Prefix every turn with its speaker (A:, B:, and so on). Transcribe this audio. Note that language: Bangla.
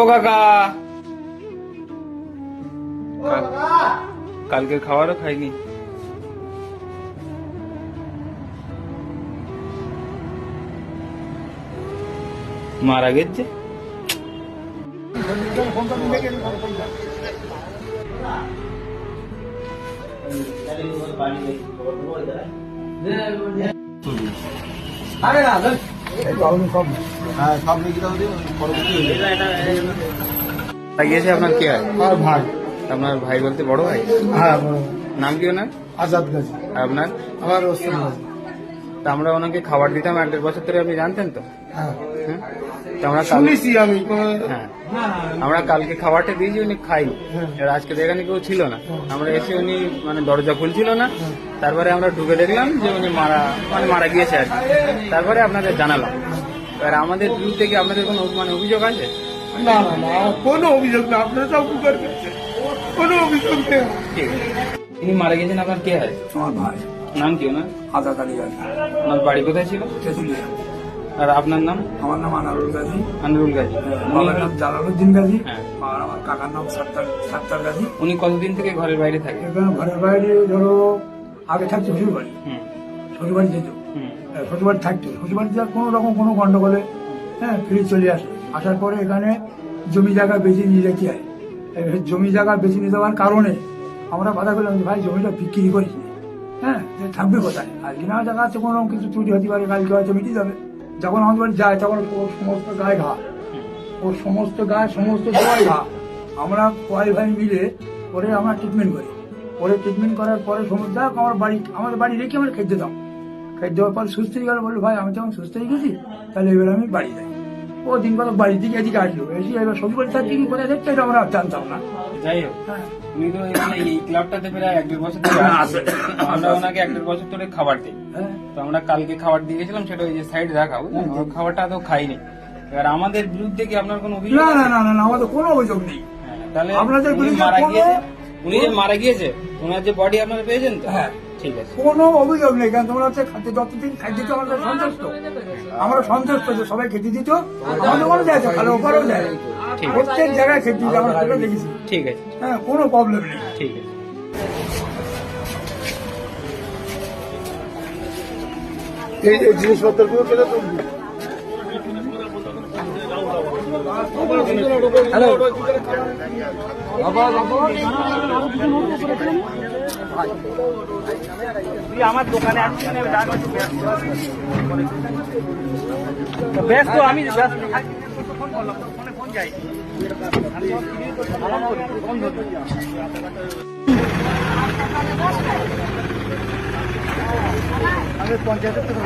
A: ও কাকা। কালকের খাবারও খাইনি। মারা গেছে? গিয়েছে আপনার কি? হয়
B: আর ভাই।
A: আপনার ভাই বলতে বড় ভাই?
B: হ্যাঁ
A: নাম কি ওনার?
B: আজাদ গাজী।
A: আপনার?
B: আমার গাজী
A: তা আমরা ওনাকে খাবার দিতাম এক দেড় বছর ধরে আপনি জানতেন তো?
B: হ্যাঁ।
A: হ্যাঁ? আমরা
B: শুনেছি আমি
A: হ্যাঁ। আমরা কালকে খাবারটা দিয়েছি উনি খাই
B: হ্যাঁ।
A: আজকে এখানে কেউ ছিল না। আমরা এসে উনি মানে দরজা খুলছিল না। তারপরে আমরা ঢুকে দেখলাম যে উনি মারা মানে মারা গিয়েছে আর কি। তারপরে আপনাদের জানালাম। এবার আমাদের বিরুদ্ধে কি আপনাদের কোনো মানে অভিযোগ আছে?
B: না না না কোনো অভিযোগ না আপনারা সব উপকার করছেন কোনো অভিযোগ নেই।
A: তিনি মারা গেছেন আপনার কে হয়?
B: আমার ভাই।
A: নাম কি ওনার?
B: আজাদ আলী গাজী
A: ওনার বাড়ি কোথায় ছিল?
B: তেঁতুলিয়া।
A: আর আপনার নাম?
B: আমার নাম আনারুল গাজী।
A: আনিরুল গাজী।
B: বাবার নাম জালালউদ্দিন গাজী।
A: হ্যাঁ।
B: আর আমার কাকার নাম সাত্তার সাত্তার গাজী।
A: উনি কতদিন থেকে ঘরের বাইরে থাকে
B: ঘরের বাইরে ধরো আগে থাকতো শ্বশুরবাড়ি।
A: হুম।
B: শ্বশুরবাড়ি যেত।
A: হুম
B: থাকতে শ্বশুরবাড়িতে আর কোনো রকম কোনো গন্ডগোলে হ্যাঁ ফিরে চলে আসে আসার পরে এখানে জমি জায়গা বেঁচে নিয়ে যেতে হয়। জমি জায়গা বেঁচে নিয়ে যাওয়ার কারণে আমরা বললাম যে, ভাই, জমিটা বিক্রি করিস হ্যাঁ থাকবে কোথায়? আর না জায়গা আছে কোনো কিছু চুরি হতে পারে, কালকে হয়তো মিটে যাবে। যখন আমাদের বাড়ি যায়, তখন ওর সমস্ত গায়ে ঘা। ওর সমস্ত গায়ে, সমস্ত দোয়াই ঘা। আমরা কয় ভাই মিলে ওরে আমরা ট্রিটমেন্ট করি। ওরে ট্রিটমেন্ট করার পরে সমস্ত, যাক, আমার বাড়ি, আমাদের বাড়ি রেখে আমরা খেতে দাও। পর সুস্থ হয়ে গেল বলল ভাই আমি যখন সুস্থ হয়ে গেছি তাহলে এবার আমি বাড়ি যাই। ও দিন কত বাড়ি দিকে এদিকে আসলো এসে এবার শ্বশুর বাড়ি থাকতে কি কোথায় দেখতে এটা আমরা জানতাম না।
A: যাই হোক
B: হ্যাঁ।
A: উনি তো এখানে এই ক্লাবটাতে প্রায় এক দেড় বছর ধরে আসে। আমরা ওনাকে এক দেড় বছর ধরে খাবার দিই।
B: হ্যাঁ।
A: তো আমরা কালকে খাবার দিয়ে গেছিলাম সেটা ওই যে সাইড রাখা বুঝলেন খাবারটা তো খাইনি। এবার আমাদের বিরুদ্ধে কি আপনার কোনো অভিযোগ
B: না না না না আমাদের কোনো অভিযোগ নেই।
A: হ্যাঁ, তাহলে
B: আপনাদের বিরুদ্ধে
A: মারা গিয়েছে? উনি যে মারা গিয়েছে ওনার যে বডি আপনারা পেয়েছেন তো?
B: হ্যাঁ।
A: ঠিক আছে
B: কোনো অভিযোগ নেই কারণ তোমরা হচ্ছে খাদ্য যতদিন খাদ্য দিত আমরা সন্তুষ্ট আমরা সন্তুষ্ট যে সবাই খেতে দিত আমাদের কোনো যায় তাহলে ওপারেও
A: ঠিক
B: প্রত্যেক জায়গায় খেতে দিত আমরা সেটা দেখেছি
A: ঠিক আছে
B: হ্যাঁ কোনো প্রবলেম নেই
A: ঠিক আছে
B: এই এই জিনিসপত্রগুলো পেলে তো হ্যালো
A: আমার দোকানে ব্যস্ত আমি ব্যস্ত আমি পঞ্চায়েতের থেকে